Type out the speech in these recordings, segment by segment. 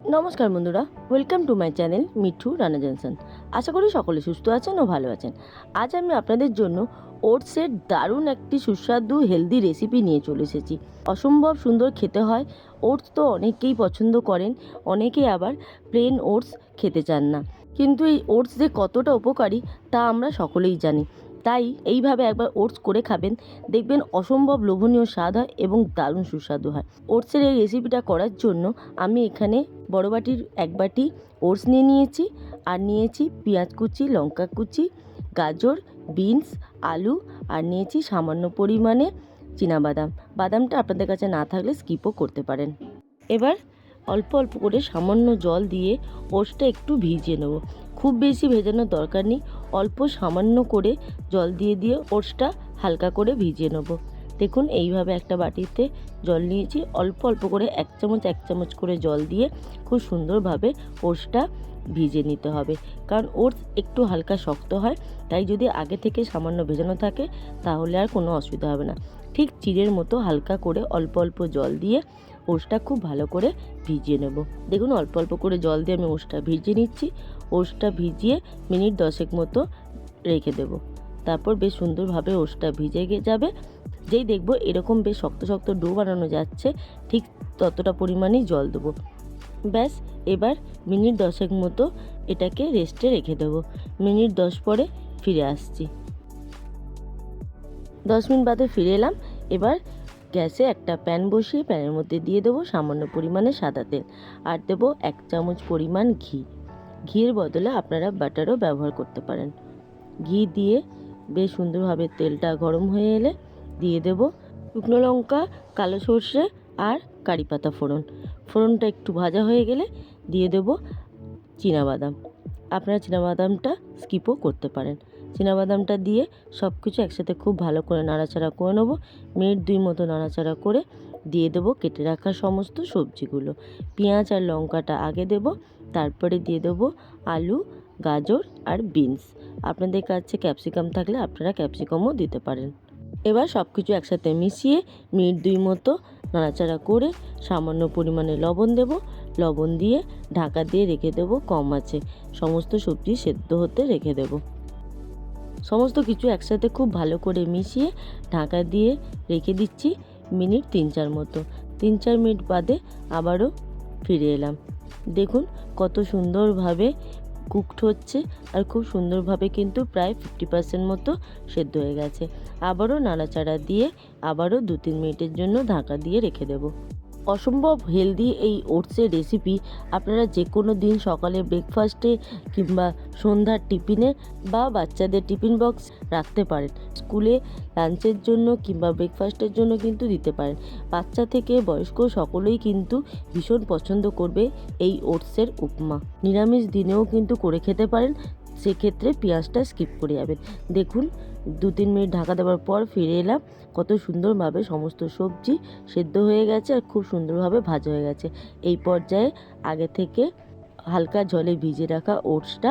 নমস্কার বন্ধুরা welcome to my channel Mithu Rana Johnson আশা করি সকলে সুস্থ আছেন ও ভালো আছেন। আজ আমি আপনাদের জন্য ওটসের দারুণ একটি সুস্বাদু হেলদি রেসিপি নিয়ে চলে এসেছি। অসম্ভব সুন্দর খেতে হয়। ওটস তো অনেকেই পছন্দ করেন, অনেকেই আবার প্লেন ওটস খেতে চান না। কিন্তু এই ওটস যে কতটা উপকারী, তা আমরা সকলেই জানি। তাই এইভাবে একবার ওটস করে খাবেন, দেখবেন অসম্ভব লোভনীয় স্বাদ হয় এবং দারুণ সুস্বাদু হয়। ওটসের এই রেসিপিটা করার জন্য আমি এখানে বড় বাটির এক বাটি ওটস নিয়ে নিয়েছি আর নিয়েছি পেঁয়াজ কুচি, লঙ্কা কুচি, গাজর, বিনস, আলু আর নিয়েছি সামান্য পরিমাণে বাদাম বাদামটা আপনাদের কাছে না থাকলে স্কিপও করতে পারেন। এবার অল্প অল্প করে সামান্য জল দিয়ে ওটসটা একটু ভিজিয়ে নেব। খুব বেশি ভেজানোর দরকার নেই। অল্প সামান্য করে জল দিয়ে দিয়ে ওটসটা হালকা করে ভিজিয়ে নেব। দেখুন, এইভাবে একটা বাটিতে জল নিয়েছি। অল্প অল্প করে এক চামচ এক চামচ করে জল দিয়ে খুব সুন্দরভাবে ওটসটা ভিজে নিতে হবে। কারণ ওটস একটু হালকা শক্ত হয়, তাই যদি আগে থেকে সামান্য ভেজানো থাকে, তাহলে আর কোনো অসুবিধা হবে না। ঠিক চিড়ের মতো হালকা করে অল্প অল্প জল দিয়ে ওটসটা খুব ভালো করে ভিজিয়ে নেব। দেখুন, অল্প অল্প করে জল দিয়ে আমি ওটসটা ভিজিয়ে নিচ্ছি। ওটসটা ভিজিয়ে মিনিট দশেক মতো রেখে দেবো। তারপর বেশ সুন্দরভাবে ওটসটা ভিজে যাবে। যেই দেখব এরকম বেশ শক্ত শক্ত ডো বানানো যাচ্ছে, ঠিক ততটা পরিমাণেই জল দেবো। ব্যাস, এবার মিনিট দশেক মতো এটাকে রেস্টে রেখে দেবো। মিনিট দশ পরে ফিরে আসছি। দশ মিনিট বাদে ফিরে এলাম। এবার গ্যাসে একটা প্যান বসিয়ে প্যানের মধ্যে দিয়ে দেবো সামান্য পরিমাণে সাদা তেল। আর দেবো এক চামচ পরিমাণ ঘি। ঘিয়ের বদলে আপনারা বাটারও ব্যবহার করতে পারেন। ঘি দিয়ে বেশ সুন্দরভাবে তেলটা গরম হয়ে এলে দিয়ে দেব। শুকনো লঙ্কা, কালো সর্ষে আর কারি পাতা ফোড়ন। ফোড়নটা একটু ভাজা হয়ে গেলে দিয়ে দেব বাদাম আপনারা বাদামটা স্কিপও করতে পারেন। বাদামটা দিয়ে সব কিছু একসাথে খুব ভালো করে নাড়াচাড়া করে নেব। মিনিট দুই মতো নাড়াচাড়া করে দিয়ে দেবো কেটে রাখা সমস্ত সবজিগুলো। পেঁয়াজ আর লঙ্কাটা আগে দেব, তারপরে দিয়ে দেবো আলু, গাজর আর বিনস। আপনাদের কাছে ক্যাপসিকাম থাকলে আপনারা ক্যাপসিকামও দিতে পারেন। এবার সব কিছু একসাথে মিশিয়ে মিনিট দুই মতো নাড়াচাড়া করে সামান্য পরিমাণে লবণ দেব। লবণ দিয়ে ঢাকা দিয়ে রেখে দেবো, কম আছে। সমস্ত সবজি সেদ্ধ হতে রেখে দেব। সমস্ত কিছু একসাথে খুব ভালো করে মিশিয়ে ঢাকা দিয়ে রেখে দিচ্ছি মিনিট তিন চার মতো। তিন চার মিনিট বাদে আবারও ফিরে এলাম। দেখুন কত সুন্দরভাবে কুকড হচ্ছে আর খুব সুন্দরভাবে কিন্তু প্রায় ফিফটি পার্সেন্ট মতো সেদ্ধ হয়ে গেছে। আবারও নাড়াচাড়া দিয়ে আবারও দু তিন মিনিটের জন্য ঢাকা দিয়ে রেখে দেবো। অসম্ভব হেলদি এই ওটসের রেসিপি আপনারা যে কোনো দিন সকালে ব্রেকফাস্টে কিংবা সন্ধ্যার টিফিনে বা বাচ্চাদের টিফিন বক্স রাখতে পারেন। স্কুলে লাঞ্চের জন্য কিংবা ব্রেকফাস্টের জন্য কিন্তু দিতে পারেন। বাচ্চা থেকে বয়স্ক সকলেই কিন্তু ভীষণ পছন্দ করবে এই ওটসের উপমা। নিরামিষ দিনেও কিন্তু করে খেতে পারেন। সেক্ষেত্রে পেঁয়াজটা স্কিপ করে যাবেন দেখুন, দু তিন মিনিট ঢাকা দেওয়ার পর ফিরে এলাম। কত সুন্দরভাবে সমস্ত সবজি সেদ্ধ হয়ে গেছে আর খুব সুন্দরভাবে ভাজা হয়ে গেছে। এই পর্যায়ে আগে থেকে হালকা জলে ভিজে রাখা ওটসটা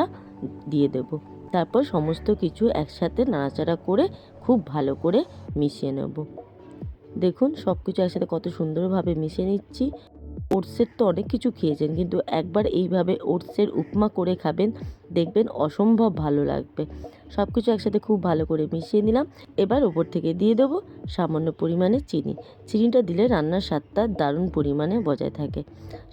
দিয়ে দেব। তারপর সমস্ত কিছু একসাথে নাড়াচাড়া করে খুব ভালো করে মিশিয়ে নেব। দেখুন সব কিছু একসাথে কত সুন্দরভাবে মিশিয়ে নিচ্ছি। ওটসের তো অনেক কিছু খেয়েছেন, কিন্তু একবার এইভাবে ওটসের উপমা করে খাবেন, দেখবেন অসম্ভব ভালো লাগবে। সব কিছু একসাথে খুব ভালো করে মিশিয়ে নিলাম, এবার ওপর থেকে দিয়ে দেবো সামান্য পরিমাণে চিনি। চিনিটা দিলে রান্নার স্বাদটা দারুণ পরিমাণে বজায় থাকে।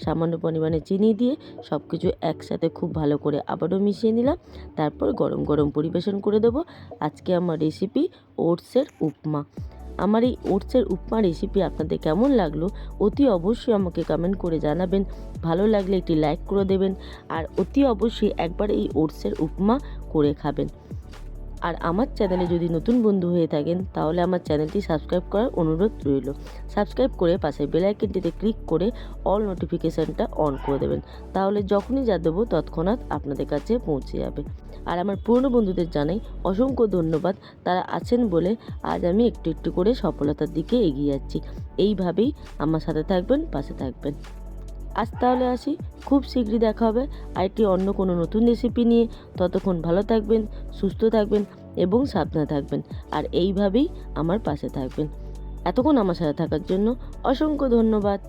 সামান্য পরিমাণে চিনি দিয়ে সব কিছু একসাথে খুব ভালো করে আবারও মিশিয়ে নিলাম, তারপর গরম গরম পরিবেশন করে দেবো। আজকে আমার রেসিপি ওটসের উপমা। আমার এই ওটসের উপমা রেসিপি আপনাদের কেমন লাগল অতি অবশ্যই আমাকে কমেন্ট করে জানাবেন। ভালো লাগলে একটি লাইক করে দেবেন আর অতি অবশ্যই একবার এই ওটসের উপমা করে খাবেন। আর আমার চ্যানেলে যদি নতুন বন্ধু হয়ে থাকেন, তাহলে আমার চ্যানেলটি সাবস্ক্রাইব করার অনুরোধ রইল। সাবস্ক্রাইব করে পাশে বেলাইকনটিতে ক্লিক করে অল নোটিফিকেশানটা অন করে দেবেন। তাহলে যখনই যা দেবো তৎক্ষণাৎ আপনাদের কাছে পৌঁছে যাবে। আর আমার পুরনো বন্ধুদের জানাই অসংখ্য ধন্যবাদ। তারা আছেন বলে আজ আমি একটু একটু করে সফলতার দিকে এগিয়ে যাচ্ছি। এইভাবেই আমার সাথে থাকবেন, পাশে থাকবেন। আজ তাহলে আসি। খুব শীঘ্রই দেখা হবে। আরেকটি অন্য কোনো নতুন রেসিপি নিয়ে। ততক্ষণ ভালো থাকবেন, সুস্থ থাকবেন এবং সাবধানে থাকবেন। আর এইভাবেই আমার পাশে থাকবেন। এতক্ষণ আমার সাথে থাকার জন্য অসংখ্য ধন্যবাদ।